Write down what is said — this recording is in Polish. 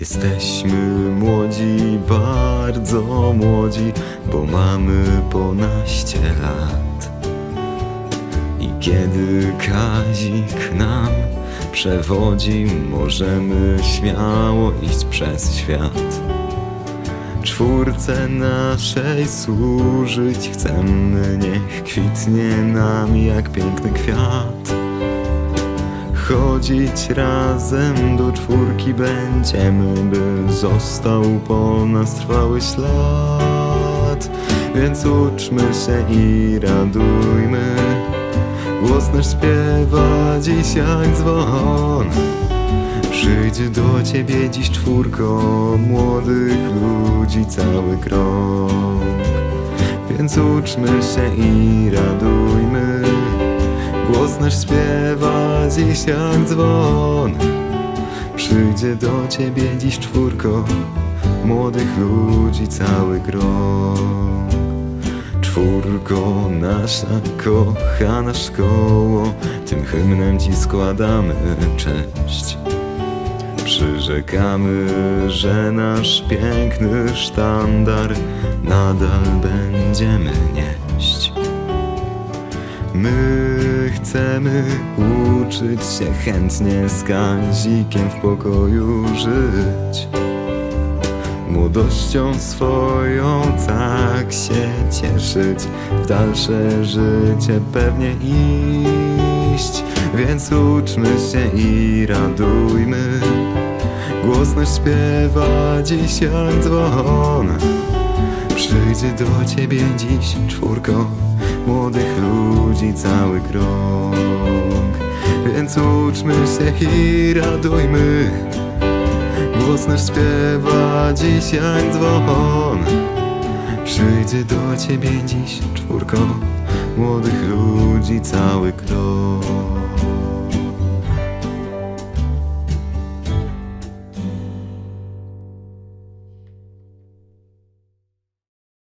Jesteśmy młodzi, bardzo młodzi, bo mamy ponaście lat. I kiedy Kazik nam przewodzi, możemy śmiało iść przez świat. Czwórce naszej służyć chcemy, niech kwitnie nam jak piękny kwiat. Chodzić razem do czwórki będziemy, by został po nas trwały ślad. Więc uczmy się i radujmy, głos nasz śpiewa dziś jak dzwon. Przyjdzie do ciebie dziś czwórko młodych ludzi cały krąg. Więc uczmy się i radujmy, głos nasz śpiewa dziś jak dzwon. Przyjdzie do ciebie dziś czwórko młodych ludzi cały krąg. Czwórko nasza kochana szkoło, tym hymnem ci składamy cześć. Przyrzekamy, że nasz piękny sztandar nadal będziemy nieść. My chcemy uczyć się chętnie z Kazikiem w pokoju żyć. Młodością swoją tak się cieszyć, w dalsze życie pewnie iść. Więc uczmy się i radujmy, głos nasz śpiewa dziś jak dzwon. Przyjdzie do ciebie dziś czwórko młodych ludzi cały krąg. Więc uczmy się i radujmy, Głos nasz śpiewa dziś jak dzwon. Przyjdzie do ciebie dziś czwórko Młodych ludzi cały krąg